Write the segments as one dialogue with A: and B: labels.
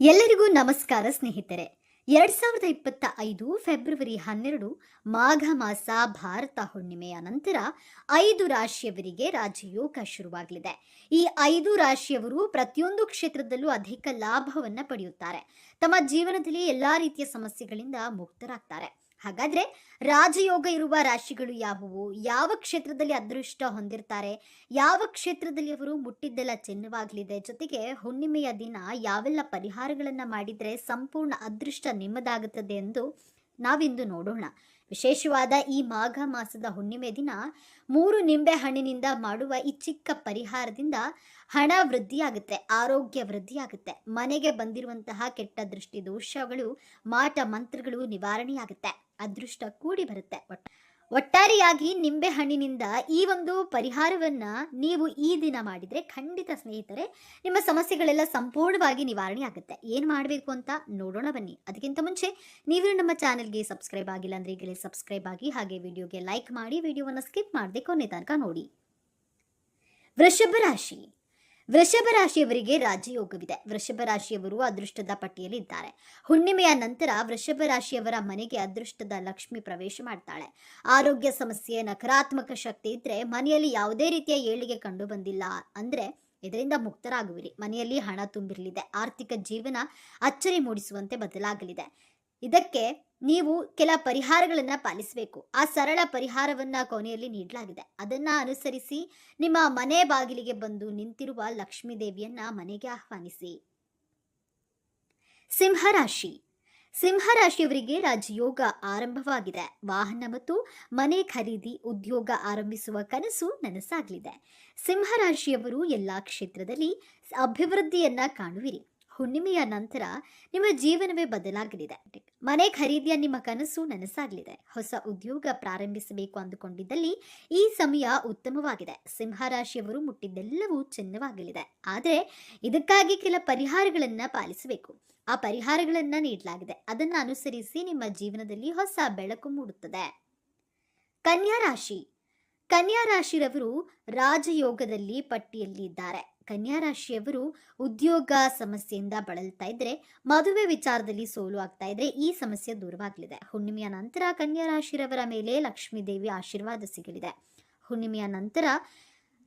A: ಎಲ್ಲರಿಗೂ ನಮಸ್ಕಾರ ಸ್ನೇಹಿತರೆ. ಎರಡ್ ಸಾವಿರದ ಇಪ್ಪತ್ತ ಐದು ಫೆಬ್ರವರಿ ಹನ್ನೆರಡು ಮಾಘ ಮಾಸ ಭಾರತ ಹುಣ್ಣಿಮೆಯ ನಂತರ ಐದು ರಾಶಿಯವರಿಗೆ ರಾಜಯೋಗ ಶುರುವಾಗಲಿದೆ. ಈ ಐದು ರಾಶಿಯವರು ಪ್ರತಿಯೊಂದು ಕ್ಷೇತ್ರದಲ್ಲೂ ಅಧಿಕ ಲಾಭವನ್ನು ಪಡೆಯುತ್ತಾರೆ. ತಮ್ಮ ಜೀವನದಲ್ಲಿ ಎಲ್ಲಾ ರೀತಿಯ ಸಮಸ್ಯೆಗಳಿಂದ ಮುಕ್ತರಾಗ್ತಾರೆ. ಹಾಗಾದ್ರೆ ರಾಜಯೋಗ ಇರುವ ರಾಶಿಗಳು ಯಾವುವು? ಯಾವ ಕ್ಷೇತ್ರದಲ್ಲಿ ಅದೃಷ್ಟ ಹೊಂದಿರ್ತಾರೆ? ಯಾವ ಕ್ಷೇತ್ರದಲ್ಲಿ ಅವರು ಮುಟ್ಟಿದ್ದೆಲ್ಲ ಚೆನ್ನವಾಗಲಿದೆ? ಜೊತೆಗೆ ಹುಣ್ಣಿಮೆಯ ದಿನ ಯಾವೆಲ್ಲ ಪರಿಹಾರಗಳನ್ನು ಮಾಡಿದ್ರೆ ಸಂಪೂರ್ಣ ಅದೃಷ್ಟ ನಿಮ್ಮದಾಗುತ್ತದೆ ಎಂದು ನಾವಿಂದು ನೋಡೋಣ. ವಿಶೇಷವಾದ ಈ ಮಾಘ ಮಾಸದ ಹುಣ್ಣಿಮೆ ದಿನ ಮೂರು ನಿಂಬೆ ಹಣ್ಣಿನಿಂದ ಮಾಡುವ ಈ ಚಿಕ್ಕ ಪರಿಹಾರದಿಂದ ಹಣ ವೃದ್ಧಿಯಾಗುತ್ತೆ, ಆರೋಗ್ಯ ವೃದ್ಧಿಯಾಗುತ್ತೆ. ಮನೆಗೆ ಬಂದಿರುವಂತಹ ಕೆಟ್ಟ ದೃಷ್ಟಿ ದೋಷಗಳು, ಮಾಟ ಮಂತ್ರಗಳು ನಿವಾರಣೆಯಾಗುತ್ತೆ. ಅದೃಷ್ಟ ಕೂಡಿ ಬರುತ್ತೆ. ಒಟ್ಟ, ಒಟ್ಟಾರೆಯಾಗಿ ನಿಂಬೆ ಹಣ್ಣಿನಿಂದ ಈ ಒಂದು ಪರಿಹಾರವನ್ನ ನೀವು ಈ ದಿನ ಮಾಡಿದ್ರೆ ಖಂಡಿತ ಸ್ನೇಹಿತರೆ, ನಿಮ್ಮ ಸಮಸ್ಯೆಗಳೆಲ್ಲ ಸಂಪೂರ್ಣವಾಗಿ ನಿವಾರಣೆ ಆಗುತ್ತೆ. ಏನು ಮಾಡಬೇಕು ಅಂತ ನೋಡೋಣ ಬನ್ನಿ. ಅದಕ್ಕಿಂತ ಮುಂಚೆ ನೀವು ನಮ್ಮ ಚಾನೆಲ್ಗೆ ಸಬ್ಸ್ಕ್ರೈಬ್ ಆಗಿಲ್ಲ ಅಂದ್ರೆ ಈಗಲೇ ಸಬ್ಸ್ಕ್ರೈಬ್ ಆಗಿ ಹಾಗೆ ವಿಡಿಯೋಗೆ ಲೈಕ್ ಮಾಡಿ, ವಿಡಿಯೋವನ್ನು ಸ್ಕಿಪ್ ಮಾಡದೆ ಕೊನೆ ತನಕ ನೋಡಿ. ವೃಷಭ ರಾಶಿ. ವೃಷಭ ರಾಶಿಯವರಿಗೆ ರಾಜಯೋಗವಿದೆ. ವೃಷಭ ರಾಶಿಯವರು ಅದೃಷ್ಟದ ಪಟ್ಟಿಯಲ್ಲಿ ಇದ್ದಾರೆ ಹುಣ್ಣಿಮೆಯ ನಂತರ ವೃಷಭ ರಾಶಿಯವರ ಮನೆಗೆ ಅದೃಷ್ಟದ ಲಕ್ಷ್ಮಿ ಪ್ರವೇಶ ಮಾಡ್ತಾಳೆ. ಆರೋಗ್ಯ ಸಮಸ್ಯೆ, ನಕಾರಾತ್ಮಕ ಶಕ್ತಿ ಇದ್ರೆ ಮನೆಯಲ್ಲಿ ಯಾವುದೇ ರೀತಿಯ ಏಳಿಗೆ ಕಂಡು ಬಂದಿಲ್ಲ ಅಂದ್ರೆ ಇದರಿಂದ ಮುಕ್ತರಾಗುವಿರಿ. ಮನೆಯಲ್ಲಿ ಹಣ ತುಂಬಿರಲಿದೆ. ಆರ್ಥಿಕ ಜೀವನ ಅಚ್ಚರಿ ಮೂಡಿಸುವಂತೆ ಬದಲಾಗಲಿದೆ. ಇದಕ್ಕೆ ನೀವು ಕೆಲ ಪರಿಹಾರಗಳನ್ನ ಪಾಲಿಸಬೇಕು. ಆ ಸರಳ ಪರಿಹಾರವನ್ನ ಕೊನೆಯಲ್ಲಿ ನೀಡಲಾಗಿದೆ. ಅದನ್ನ ಅನುಸರಿಸಿ ನಿಮ್ಮ ಮನೆ ಬಾಗಿಲಿಗೆ ಬಂದು ನಿಂತಿರುವ ಲಕ್ಷ್ಮೀ ದೇವಿಯನ್ನ ಮನೆಗೆ ಆಹ್ವಾನಿಸಿ. ಸಿಂಹರಾಶಿ. ಸಿಂಹರಾಶಿಯವರಿಗೆ ರಾಜಯೋಗ ಆರಂಭವಾಗಿದೆ. ವಾಹನ ಮತ್ತು ಮನೆ ಖರೀದಿ ಉದ್ಯೋಗ ಆರಂಭಿಸುವ ಕನಸು ನನಸಾಗಲಿದೆ. ಸಿಂಹರಾಶಿಯವರು ಎಲ್ಲಾ ಕ್ಷೇತ್ರದಲ್ಲಿ ಅಭಿವೃದ್ಧಿಯನ್ನ ಕಾಣುವಿರಿ. ಹುಣ್ಣಿಮೆಯ ನಂತರ ನಿಮ್ಮ ಜೀವನವೇ ಬದಲಾಗಲಿದೆ. ಮನೆ ಖರೀದಿಯ ನಿಮ್ಮ ಕನಸು ನನಸಾಗಲಿದೆ. ಹೊಸ ಉದ್ಯೋಗ ಪ್ರಾರಂಭಿಸಬೇಕು ಅಂದುಕೊಂಡಿದ್ದಲ್ಲಿ ಈ ಸಮಯ ಉತ್ತಮವಾಗಿದೆ. ಸಿಂಹರಾಶಿಯವರು ಮುಟ್ಟಿದ್ದೆಲ್ಲವೂ ಚಿನ್ನವಾಗಲಿದೆ. ಆದರೆ ಇದಕ್ಕಾಗಿ ಕೆಲ ಪರಿಹಾರಗಳನ್ನು ಪಾಲಿಸಬೇಕು. ಆ ಪರಿಹಾರಗಳನ್ನು ನೀಡಲಾಗಿದೆ. ಅದನ್ನ ಅನುಸರಿಸಿ ನಿಮ್ಮ ಜೀವನದಲ್ಲಿ ಹೊಸ ಬೆಳಕು ಮೂಡುತ್ತದೆ. ಕನ್ಯಾ ರಾಶಿ. ಕನ್ಯಾ ರಾಶಿರವರು ರಾಜಯೋಗದಲ್ಲಿ ಪಟ್ಟಿಯಲ್ಲಿ ಇದ್ದಾರೆ ಕನ್ಯಾ ರಾಶಿಯವರು ಉದ್ಯೋಗ ಸಮಸ್ಯೆಯಿಂದ ಬಳಲ್ತಾ ಇದ್ರೆ, ಮದುವೆ ವಿಚಾರದಲ್ಲಿ ಸೋಲು ಆಗ್ತಾ ಇದ್ರೆ ಈ ಸಮಸ್ಯೆ ದೂರವಾಗಲಿದೆ. ಹುಣ್ಣಿಮೆಯ ನಂತರ ಕನ್ಯಾ ರಾಶಿರವರ ಮೇಲೆ ಲಕ್ಷ್ಮೀ ದೇವಿ ಆಶೀರ್ವಾದ ಸಿಗಲಿದೆ. ಹುಣ್ಣಿಮೆಯ ನಂತರ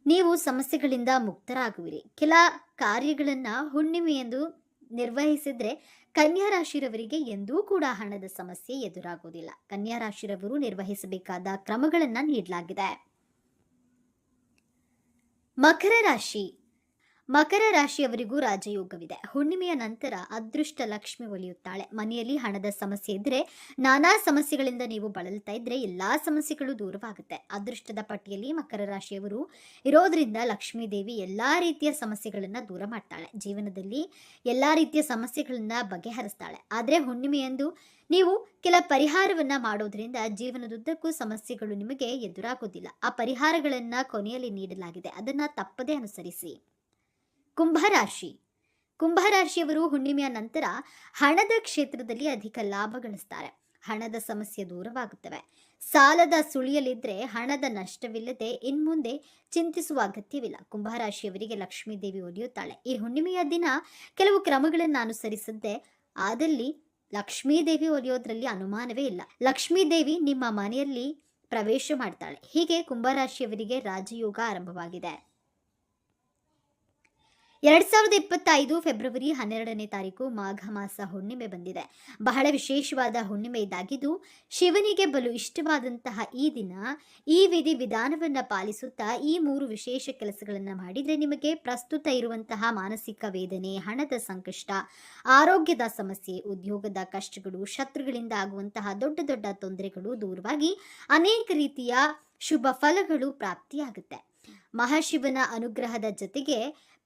A: ನೀವು ಸಮಸ್ಯೆಗಳಿಂದ ಮುಕ್ತರಾಗುವಿರಿ. ಕೆಲ ಕಾರ್ಯಗಳನ್ನ ಹುಣ್ಣಿಮೆಯೆಂದು ನಿರ್ವಹಿಸಿದ್ರೆ ಕನ್ಯಾ ರಾಶಿರವರಿಗೆ ಎಂದೂ ಕೂಡ ಹಣದ ಸಮಸ್ಯೆ ಎದುರಾಗುವುದಿಲ್ಲ. ಕನ್ಯಾ ರಾಶಿರವರು ನಿರ್ವಹಿಸಬೇಕಾದ ಕ್ರಮಗಳನ್ನು ನೀಡಲಾಗಿದೆ. ಮಕರ ರಾಶಿ. ಮಕರ ರಾಶಿಯವರಿಗೂ ರಾಜಯೋಗವಿದೆ. ಹುಣ್ಣಿಮೆಯ ನಂತರ ಅದೃಷ್ಟ ಲಕ್ಷ್ಮಿ ಒಲಿಯುತ್ತಾಳೆ. ಮನೆಯಲ್ಲಿ ಹಣದ ಸಮಸ್ಯೆ ಇದ್ರೆ, ನಾನಾ ಸಮಸ್ಯೆಗಳಿಂದ ನೀವು ಬಳಲ್ತಾ ಇದ್ರೆ ಎಲ್ಲಾ ಸಮಸ್ಯೆಗಳು ದೂರವಾಗುತ್ತೆ. ಅದೃಷ್ಟದ ಪಟ್ಟಿಯಲ್ಲಿ ಮಕರ ರಾಶಿಯವರು ಇರೋದ್ರಿಂದ ಲಕ್ಷ್ಮೀ ದೇವಿ ಎಲ್ಲಾ ರೀತಿಯ ಸಮಸ್ಯೆಗಳನ್ನ ದೂರ ಮಾಡ್ತಾಳೆ. ಜೀವನದಲ್ಲಿ ಎಲ್ಲಾ ರೀತಿಯ ಸಮಸ್ಯೆಗಳನ್ನ ಬಗೆಹರಿಸ್ತಾಳೆ. ಆದ್ರೆ ಹುಣ್ಣಿಮೆಯಂದು ನೀವು ಕೆಲ ಪರಿಹಾರವನ್ನ ಮಾಡೋದ್ರಿಂದ ಜೀವನದುದ್ದಕ್ಕೂ ಸಮಸ್ಯೆಗಳು ನಿಮಗೆ ಎದುರಾಗೋದಿಲ್ಲ. ಆ ಪರಿಹಾರಗಳನ್ನ ಕೊನೆಯಲ್ಲಿ ನೀಡಲಾಗಿದೆ. ಅದನ್ನ ತಪ್ಪದೇ ಅನುಸರಿಸಿ. ಕುಂಭರಾಶಿ. ಕುಂಭರಾಶಿಯವರು ಹುಣ್ಣಿಮೆಯ ನಂತರ ಹಣದ ಕ್ಷೇತ್ರದಲ್ಲಿ ಅಧಿಕ ಲಾಭ ಗಳಿಸ್ತಾರೆ. ಹಣದ ಸಮಸ್ಯೆ ದೂರವಾಗುತ್ತವೆ. ಸಾಲದ ಸುಳಿಯಲಿದ್ರೆ ಹಣದ ನಷ್ಟವಿಲ್ಲದೆ ಇನ್ಮುಂದೆ ಚಿಂತಿಸುವ ಅಗತ್ಯವಿಲ್ಲ. ಕುಂಭರಾಶಿಯವರಿಗೆ ಲಕ್ಷ್ಮೀ ದೇವಿ ಒಲಿಯುತ್ತಾಳೆ ಈ ಹುಣ್ಣಿಮೆಯ ದಿನ ಕೆಲವು ಕ್ರಮಗಳನ್ನು ಅನುಸರಿಸದ್ದೆ ಆದಲ್ಲಿ ಲಕ್ಷ್ಮೀ ದೇವಿ ಒಲಿಯೋದ್ರಲ್ಲಿ ಅನುಮಾನವೇ ಇಲ್ಲ. ಲಕ್ಷ್ಮೀ ದೇವಿ ನಿಮ್ಮ ಮನೆಯಲ್ಲಿ ಪ್ರವೇಶ ಮಾಡ್ತಾಳೆ. ಹೀಗೆ ಕುಂಭರಾಶಿಯವರಿಗೆ ರಾಜಯೋಗ ಆರಂಭವಾಗಿದೆ. ಎರಡ್ ಸಾವಿರದ ಇಪ್ಪತ್ತೈದು ಫೆಬ್ರವರಿ ಹನ್ನೆರಡನೇ ತಾರೀಕು ಮಾಘ ಮಾಸ ಹುಣ್ಣಿಮೆ ಬಂದಿದೆ. ಬಹಳ ವಿಶೇಷವಾದ ಹುಣ್ಣಿಮೆ ಇದಾಗಿದ್ದು, ಶಿವನಿಗೆ ಬಲು ಇಷ್ಟವಾದಂತಹ ಈ ದಿನ ಈ ವಿಧಿ ವಿಧಾನವನ್ನು ಪಾಲಿಸುತ್ತಾ ಈ ಮೂರು ವಿಶೇಷ ಕೆಲಸಗಳನ್ನು ಮಾಡಿದರೆ ನಿಮಗೆ ಪ್ರಸ್ತುತ ಇರುವಂತಹ ಮಾನಸಿಕ ವೇದನೆ, ಹಣದ ಸಂಕಷ್ಟ, ಆರೋಗ್ಯದ ಸಮಸ್ಯೆ, ಉದ್ಯೋಗದ ಕಷ್ಟಗಳು, ಶತ್ರುಗಳಿಂದ ಆಗುವಂತಹ ದೊಡ್ಡ ದೊಡ್ಡ ತೊಂದರೆಗಳು ದೂರವಾಗಿ ಅನೇಕ ರೀತಿಯ ಶುಭ ಫಲಗಳು ಪ್ರಾಪ್ತಿಯಾಗುತ್ತೆ. ಮಹಾಶಿವನ ಅನುಗ್ರಹದ ಜೊತೆಗೆ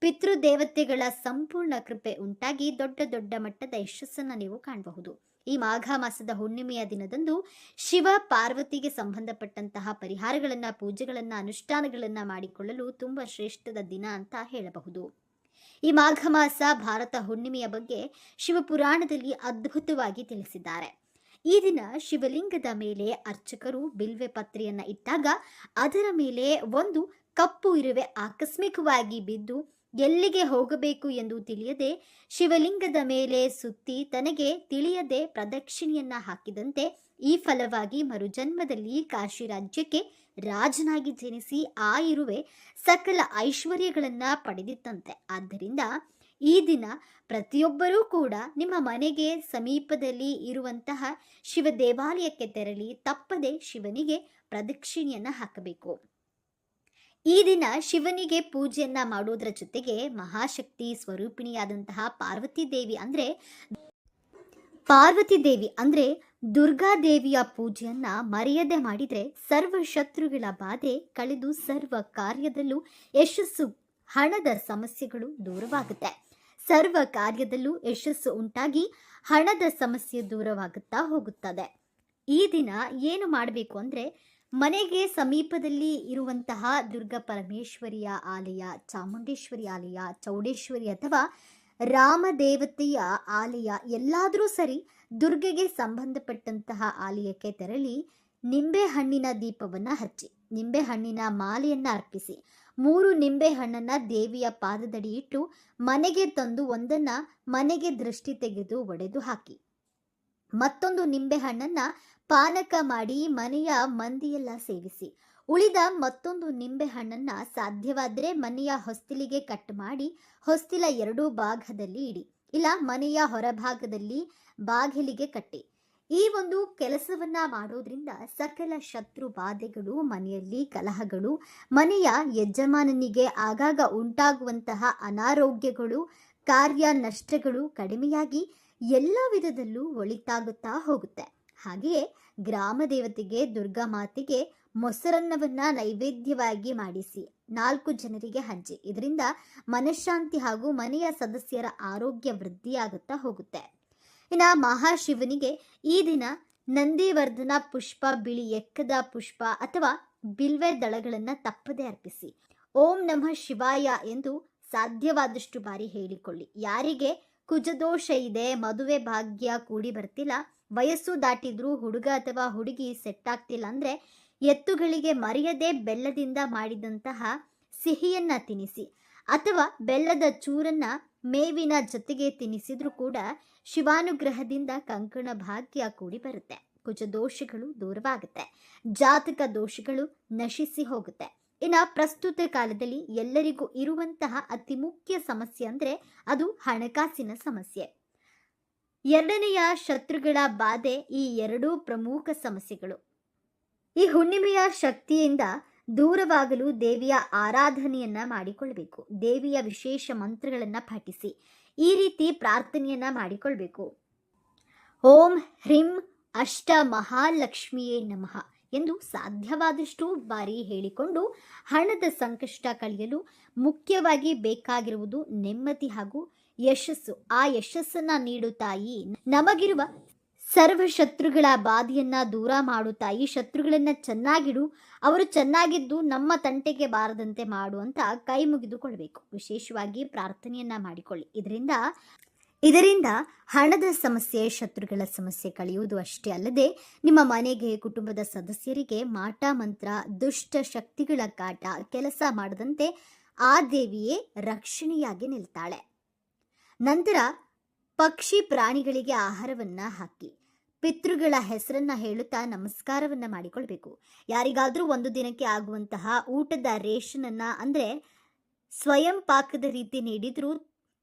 A: ಪಿತೃದೇವತೆಗಳ ಸಂಪೂರ್ಣ ಕೃಪೆ ಉಂಟಾಗಿ ದೊಡ್ಡ ದೊಡ್ಡ ಮಟ್ಟದ ಯಶಸ್ಸನ್ನು ನೀವು ಕಾಣಬಹುದು. ಈ ಮಾಘ ಮಾಸದ ಹುಣ್ಣಿಮೆಯ ದಿನದಂದು ಶಿವ ಪಾರ್ವತಿಗೆ ಸಂಬಂಧಪಟ್ಟಂತಹ ಪರಿಹಾರಗಳನ್ನ, ಪೂಜೆಗಳನ್ನ, ಅನುಷ್ಠಾನಗಳನ್ನ ಮಾಡಿಕೊಳ್ಳಲು ತುಂಬಾ ಶ್ರೇಷ್ಠದ ದಿನ ಅಂತ ಹೇಳಬಹುದು. ಈ ಮಾಘ ಮಾಸ ಭಾರತ ಹುಣ್ಣಿಮೆಯ ಬಗ್ಗೆ ಶಿವಪುರಾಣದಲ್ಲಿ ಅದ್ಭುತವಾಗಿ ತಿಳಿಸಿದ್ದಾರೆ. ಈ ದಿನ ಶಿವಲಿಂಗದ ಮೇಲೆ ಅರ್ಚಕರು ಬಿಲ್ವೆ ಪತ್ರೆಯನ್ನ ಇಟ್ಟಾಗ ಅದರ ಮೇಲೆ ಒಂದು ಕಪ್ಪು ಇರುವೆ ಆಕಸ್ಮಿಕವಾಗಿ ಬಿದ್ದು ಎಲ್ಲಿಗೆ ಹೋಗಬೇಕು ಎಂದು ತಿಳಿಯದೆ ಶಿವಲಿಂಗದ ಮೇಲೆ ಸುತ್ತಿ ತನಗೆ ತಿಳಿಯದೆ ಪ್ರದಕ್ಷಿಣೆಯನ್ನ ಹಾಕಿದಂತೆ ಈ ಫಲವಾಗಿ ಮರುಜನ್ಮದಲ್ಲಿ ಕಾಶಿ ರಾಜ್ಯಕ್ಕೆ ರಾಜನಾಗಿ ಜನಿಸಿ ಆ ಇರುವೆ ಸಕಲ ಐಶ್ವರ್ಯಗಳನ್ನ ಪಡೆದಿತ್ತಂತೆ. ಆದ್ದರಿಂದ ಈ ದಿನ ಪ್ರತಿಯೊಬ್ಬರೂ ಕೂಡ ನಿಮ್ಮ ಮನೆಗೆ ಸಮೀಪದಲ್ಲಿ ಇರುವಂತಹ ಶಿವ ದೇವಾಲಯಕ್ಕೆ ತೆರಳಿ ತಪ್ಪದೆ ಶಿವನಿಗೆ ಪ್ರದಕ್ಷಿಣೆಯನ್ನ ಹಾಕಬೇಕು. ಈ ದಿನ ಶಿವನಿಗೆ ಪೂಜೆಯನ್ನ ಮಾಡೋದರ ಜೊತೆಗೆ ಮಹಾಶಕ್ತಿ ಸ್ವರೂಪಿಣಿಯಾದಂತಹ ಪಾರ್ವತಿ ದೇವಿ ಅಂದ್ರೆ ಪಾರ್ವತಿ ದೇವಿ ಅಂದ್ರೆ ದುರ್ಗಾದೇವಿಯ ಪೂಜೆಯನ್ನ ಮರೆಯದೆ ಮಾಡಿದ್ರೆ ಸರ್ವ ಶತ್ರುಗಳ ಬಾಧೆ ಕಳೆದು ಸರ್ವ ಕಾರ್ಯದಲ್ಲೂ ಯಶಸ್ಸು, ಹಣದ ಸಮಸ್ಯೆಗಳು ದೂರವಾಗುತ್ತೆ. ಸರ್ವ ಕಾರ್ಯದಲ್ಲೂ ಯಶಸ್ಸು ಉಂಟಾಗಿ ಹಣದ ಸಮಸ್ಯೆ ದೂರವಾಗುತ್ತಾ ಹೋಗುತ್ತದೆ. ಈ ದಿನ ಏನು ಮಾಡಬೇಕು ಅಂದ್ರೆ ಮನೆಗೆ ಸಮೀಪದಲ್ಲಿ ಇರುವಂತಹ ದುರ್ಗಾ ಪರಮೇಶ್ವರಿಯ ಆಲಯ, ಚಾಮುಂಡೇಶ್ವರಿ ಆಲಯ, ಚೌಡೇಶ್ವರಿ ಅಥವಾ ರಾಮದೇವತೆಯ ಆಲಯ ಎಲ್ಲಾದರೂ ಸರಿ ದುರ್ಗೆಗೆ ಸಂಬಂಧಪಟ್ಟಂತಹ ಆಲಯಕ್ಕೆ ತೆರಳಿ ನಿಂಬೆ ಹಣ್ಣಿನ ದೀಪವನ್ನು ಹಚ್ಚಿ ನಿಂಬೆ ಹಣ್ಣಿನ ಮಾಲೆಯನ್ನು ಅರ್ಪಿಸಿ, ಮೂರು ನಿಂಬೆ ಹಣ್ಣನ್ನ ದೇವಿಯ ಪಾದದಡಿ ಇಟ್ಟು ಮನೆಗೆ ತಂದು ಒಂದನ್ನ ಮನೆಗೆ ದೃಷ್ಟಿ ತೆಗೆದು ಒಡೆದು ಹಾಕಿ. ಮತ್ತೊಂದು ನಿಂಬೆ ಹಣ್ಣನ್ನ ಪಾನಕ ಮಾಡಿ ಮನೆಯ ಮಂದಿಯೆಲ್ಲ ಸೇವಿಸಿ. ಉಳಿದ ಮತ್ತೊಂದು ನಿಂಬೆ ಹಣ್ಣನ್ನ ಸಾಧ್ಯವಾದರೆ ಮನೆಯ ಹೊಸ್ತಿಲಿಗೆ ಕಟ್ ಮಾಡಿ ಹೊಸ್ತಿಲ ಎರಡೂ ಭಾಗದಲ್ಲಿ ಇಡಿ. ಇಲ್ಲ, ಮನೆಯ ಹೊರಭಾಗದಲ್ಲಿ ಬಾಗಿಲಿಗೆ ಕಟ್ಟಿ. ಈ ಒಂದು ಕೆಲಸವನ್ನ ಮಾಡೋದ್ರಿಂದ ಸಕಲ ಶತ್ರು ಬಾಧೆಗಳು, ಮನೆಯಲ್ಲಿ ಕಲಹಗಳು, ಮನೆಯ ಯಜಮಾನನಿಗೆ ಆಗಾಗ ಉಂಟಾಗುವಂತಹ ಅನಾರೋಗ್ಯಗಳು ಕಾರ್ಯ ನಷ್ಟಗಳು ಕಡಿಮೆಯಾಗಿ ಎಲ್ಲ ವಿಧದಲ್ಲೂ ಒಳಿತಾಗುತ್ತಾ ಹೋಗುತ್ತೆ. ಹಾಗೆಯೇ ಗ್ರಾಮ ದೇವತೆಗೆ ದುರ್ಗಾ ಮಾತೆಗೆ ಮೊಸರನ್ನವನ್ನ ನೈವೇದ್ಯವಾಗಿ ಮಾಡಿಸಿ. ನಾಲ್ಕು ಜನರಿಗೆ ಹಂಚಿ. ಇದರಿಂದ ಮನಃಶಾಂತಿ ಹಾಗೂ ಮನೆಯ ಸದಸ್ಯರ ಆರೋಗ್ಯ ವೃದ್ಧಿಯಾಗುತ್ತಾ ಹೋಗುತ್ತೆ. ಇನ್ನು ಮಹಾಶಿವನಿಗೆ ಈ ದಿನ ನಂದಿವರ್ಧನ ಪುಷ್ಪ, ಬಿಳಿ ಎಕ್ಕದ ಪುಷ್ಪ ಅಥವಾ ಬಿಲ್ವೆ ದಳಗಳನ್ನು ತಪ್ಪದೆ ಅರ್ಪಿಸಿ. ಓಂ ನಮಃ ಶಿವಾಯ ಎಂದು ಸಾಧ್ಯವಾದಷ್ಟು ಬಾರಿ ಹೇಳಿಕೊಳ್ಳಿ. ಯಾರಿಗೆ ಕುಜದೋಷ ಇದೆ, ಮದುವೆ ಭಾಗ್ಯ ಕೂಡಿ ಬರ್ತಿಲ್ಲ ವಯಸ್ಸು ದಾಟಿದ್ರೂ ಹುಡುಗ ಅಥವಾ ಹುಡುಗಿ ಸೆಟ್ ಆಗ್ತಿಲ್ಲ ಅಂದ್ರೆ ಎತ್ತುಗಳಿಗೆ ಮರೆಯದೆ ಬೆಲ್ಲದಿಂದ ಮಾಡಿದಂತಹ ಸಿಹಿಯನ್ನು ತಿನ್ನಿಸಿ ಅಥವಾ ಬೆಲ್ಲದ ಚೂರನ್ನ ಮೇವಿನ ಜೊತೆಗೆ ತಿನ್ನಿಸಿದ್ರೂ ಕೂಡ ಶಿವಾನುಗ್ರಹದಿಂದ ಕಂಕಣ ಭಾಗ್ಯ ಕೂಡಿ ಬರುತ್ತೆ. ಕುಜ ದೋಷಗಳು ದೂರವಾಗುತ್ತೆ. ಜಾತಕ ದೋಷಗಳು ನಶಿಸಿ ಹೋಗುತ್ತೆ. ಇನ್ನು ಪ್ರಸ್ತುತ ಕಾಲದಲ್ಲಿ ಎಲ್ಲರಿಗೂ ಇರುವಂತಹ ಅತಿ ಮುಖ್ಯ ಸಮಸ್ಯೆ ಅಂದ್ರೆ ಅದು ಹಣಕಾಸಿನ ಸಮಸ್ಯೆ. ಎರಡನೆಯ ಶತ್ರುಗಳ ಬಾಧೆ ಈ ಎರಡೂ ಪ್ರಮುಖ ಸಮಸ್ಯೆಗಳು. ಈ ಹುಣ್ಣಿಮೆಯ ಶಕ್ತಿಯಿಂದ ದೂರವಾಗಲು ದೇವಿಯ ಆರಾಧನೆಯನ್ನ ಮಾಡಿಕೊಳ್ಬೇಕು. ದೇವಿಯ ವಿಶೇಷ ಮಂತ್ರಗಳನ್ನು ಪಠಿಸಿ, ಈ ರೀತಿ ಪ್ರಾರ್ಥನೆಯನ್ನ ಮಾಡಿಕೊಳ್ಬೇಕು. ಓಂ ಹ್ರೀಂ ಅಷ್ಟ ಮಹಾಲಕ್ಷ್ಮಿಯೇ ನಮಃ ಎಂದು ಸಾಧ್ಯವಾದಷ್ಟು ಬಾರಿ ಹೇಳಿಕೊಂಡು, ಹಣದ ಸಂಕಷ್ಟ ಕಳೆಯಲು ಮುಖ್ಯವಾಗಿ ಬೇಕಾಗಿರುವುದು ನೆಮ್ಮದಿ ಹಾಗೂ ಯಶಸ್ಸು. ಆ ಯಶಸ್ಸನ್ನ ನೀಡು ತಾಯಿ. ನಮಗಿರುವ ಸರ್ವ ಶತ್ರುಗಳ ಬಾಧೆಯನ್ನ ದೂರ ಮಾಡು ತಾಯಿ. ಶತ್ರುಗಳನ್ನ ಚೆನ್ನಾಗಿಡು. ಅವರು ಚೆನ್ನಾಗಿದ್ದು ನಮ್ಮ ತಂಟೆಗೆ ಬಾರದಂತೆ ಮಾಡು ಅಂತ ಕೈ ಮುಗಿದುಕೊಳ್ಬೇಕು ವಿಶೇಷವಾಗಿ ಪ್ರಾರ್ಥನೆಯನ್ನ ಮಾಡಿಕೊಳ್ಳಿ. ಇದರಿಂದ ಇದರಿಂದ ಹಣದ ಸಮಸ್ಯೆ, ಶತ್ರುಗಳ ಸಮಸ್ಯೆ ಕಳೆಯುವುದು ಅಷ್ಟೇ ಅಲ್ಲದೆ ನಿಮ್ಮ ಮನೆಗೆ, ಕುಟುಂಬದ ಸದಸ್ಯರಿಗೆ ಮಾಟ, ಮಂತ್ರ, ದುಷ್ಟ ಶಕ್ತಿಗಳ ಕಾಟ, ಕೆಲಸ ಮಾಡದಂತೆ ಆ ದೇವಿಯೇ ರಕ್ಷಣೆಯಾಗಿ ನಿಲ್ತಾಳೆ. ನಂತರ ಪಕ್ಷಿ ಪ್ರಾಣಿಗಳಿಗೆ ಆಹಾರವನ್ನ ಹಾಕಿ ಪಿತೃಗಳ ಹೆಸರನ್ನ ಹೇಳುತ್ತಾ ನಮಸ್ಕಾರವನ್ನ ಮಾಡಿಕೊಳ್ಬೇಕು. ಯಾರಿಗಾದರೂ ಒಂದು ದಿನಕ್ಕೆ ಆಗುವಂತಹ ಊಟದ ರೇಷನನ್ನು ಅಂದ್ರೆ ಸ್ವಯಂ ಪಾಕದ ರೀತಿ ನೀಡಿದರೂ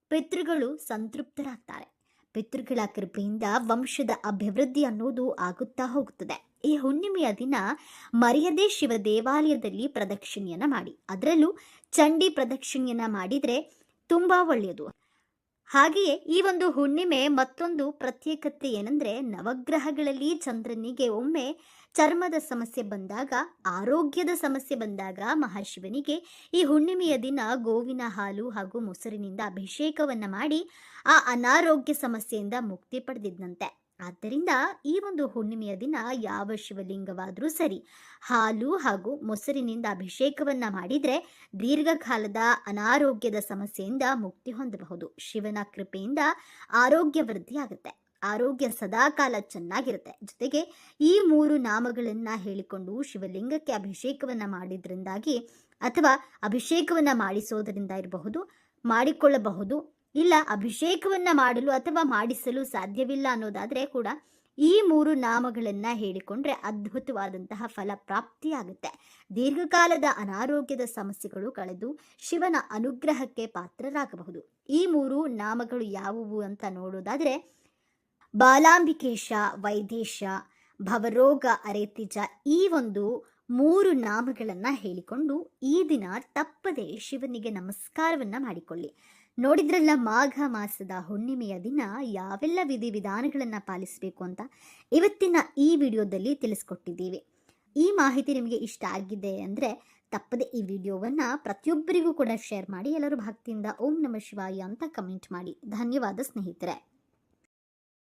A: ಪಿತೃಗಳು ಸಂತೃಪ್ತರಾಗ್ತಾರೆ. ಪಿತೃಗಳ ಕೃಪೆಯಿಂದ ವಂಶದ ಅಭಿವೃದ್ಧಿ ಅನ್ನೋದು ಆಗುತ್ತಾ ಹೋಗುತ್ತದೆ. ಈ ಹುಣ್ಣಿಮೆಯ ದಿನ ಮರೆಯದೇ ಶಿವ ದೇವಾಲಯದಲ್ಲಿ ಪ್ರದಕ್ಷಿಣೆಯನ್ನ ಮಾಡಿ. ಅದರಲ್ಲೂ ಚಂಡಿ ಪ್ರದಕ್ಷಿಣೆಯನ್ನ ಮಾಡಿದ್ರೆ ತುಂಬಾ ಒಳ್ಳೆಯದು. ಹಾಗೆಯೇ ಈ ಒಂದು ಹುಣ್ಣಿಮೆ ಮತ್ತೊಂದು ಪ್ರತ್ಯೇಕತೆ ಏನಂದ್ರೆ ನವಗ್ರಹಗಳಲ್ಲಿ ಚಂದ್ರನಿಗೆ ಒಮ್ಮೆ ಚರ್ಮದ ಸಮಸ್ಯೆ ಬಂದಾಗ, ಆರೋಗ್ಯದ ಸಮಸ್ಯೆ ಬಂದಾಗ ಮಹಾಶಿವನಿಗೆ ಈ ಹುಣ್ಣಿಮೆಯ ದಿನ ಗೋವಿನ ಹಾಲು ಹಾಗೂ ಮೊಸರಿನಿಂದ ಅಭಿಷೇಕವನ್ನ ಮಾಡಿ ಆ ಅನಾರೋಗ್ಯ ಸಮಸ್ಯೆಯಿಂದ ಮುಕ್ತಿ ಪಡೆದಿದ್ದಂತೆ ಆದ್ದರಿಂದ ಈ ಒಂದು ಹುಣ್ಣಿಮೆಯ ದಿನ ಯಾವ ಶಿವಲಿಂಗವಾದರೂ ಸರಿ, ಹಾಲು ಹಾಗೂ ಮೊಸರಿನಿಂದ ಅಭಿಷೇಕವನ್ನು ಮಾಡಿದರೆ ದೀರ್ಘಕಾಲದ ಅನಾರೋಗ್ಯದ ಸಮಸ್ಯೆಯಿಂದ ಮುಕ್ತಿ ಹೊಂದಬಹುದು. ಶಿವನ ಕೃಪೆಯಿಂದ ಆರೋಗ್ಯ ವೃದ್ಧಿ ಆಗುತ್ತೆ. ಆರೋಗ್ಯ ಸದಾಕಾಲ ಚೆನ್ನಾಗಿರುತ್ತೆ. ಜೊತೆಗೆ ಈ ಮೂರು ನಾಮಗಳನ್ನು ಹೇಳಿಕೊಂಡು ಶಿವಲಿಂಗಕ್ಕೆ ಅಭಿಷೇಕವನ್ನು ಮಾಡಿದ್ರಿಂದಾಗಿ ಅಥವಾ ಅಭಿಷೇಕವನ್ನು ಮಾಡಿಸೋದರಿಂದ ಇರಬಹುದು, ಮಾಡಿಕೊಳ್ಳಬಹುದು ಇಲ್ಲ, ಅಭಿಷೇಕವನ್ನ ಮಾಡಲು ಅಥವಾ ಮಾಡಿಸಲು ಸಾಧ್ಯವಿಲ್ಲ ಅನ್ನೋದಾದ್ರೆ ಕೂಡ ಈ ಮೂರು ನಾಮಗಳನ್ನ ಹೇಳಿಕೊಂಡ್ರೆ ಅದ್ಭುತವಾದಂತಹ ಫಲ ಪ್ರಾಪ್ತಿಯಾಗುತ್ತೆ. ದೀರ್ಘಕಾಲದ ಅನಾರೋಗ್ಯದ ಸಮಸ್ಯೆಗಳು ಕಳೆದು ಶಿವನ ಅನುಗ್ರಹಕ್ಕೆ ಪಾತ್ರರಾಗಬಹುದು. ಈ ಮೂರು ನಾಮಗಳು ಯಾವುವು ಅಂತ ನೋಡೋದಾದ್ರೆ, ಬಾಲಾಂಬಿಕೇಶ, ವೈದೇಶ, ಭವರೋಗ ಅರೆತಿಜ ಈ ಒಂದು ಮೂರು ನಾಮಗಳನ್ನ ಹೇಳಿಕೊಂಡು ಈ ದಿನ ತಪ್ಪದೆ ಶಿವನಿಗೆ ನಮಸ್ಕಾರವನ್ನ ಮಾಡಿಕೊಳ್ಳಿ. ನೋಡಿದ್ರಲ್ಲ ಮಾಘ ಮಾಸದ ಹುಣ್ಣಿಮೆಯ ದಿನ ಯಾವೆಲ್ಲ ವಿಧಿವಿಧಾನಗಳನ್ನ ಪಾಲಿಸಬೇಕು ಅಂತ ಇವತ್ತಿನ ಈ ವಿಡಿಯೋದಲ್ಲಿ ತಿಳಿಸ್ಕೊಟ್ಟಿದ್ದೀವಿ. ಈ ಮಾಹಿತಿ ನಿಮಗೆ ಇಷ್ಟ ಆಗಿದೆ ಅಂದರೆ ತಪ್ಪದೆ ಈ ವಿಡಿಯೋವನ್ನು ಪ್ರತಿಯೊಬ್ಬರಿಗೂ ಕೂಡ ಶೇರ್ ಮಾಡಿ, ಎಲ್ಲರೂ ಭಕ್ತಿಯಿಂದ ಓಂ ನಮ ಶಿವಾಯ ಅಂತ ಕಮೆಂಟ್ ಮಾಡಿ. ಧನ್ಯವಾದ ಸ್ನೇಹಿತರೆ.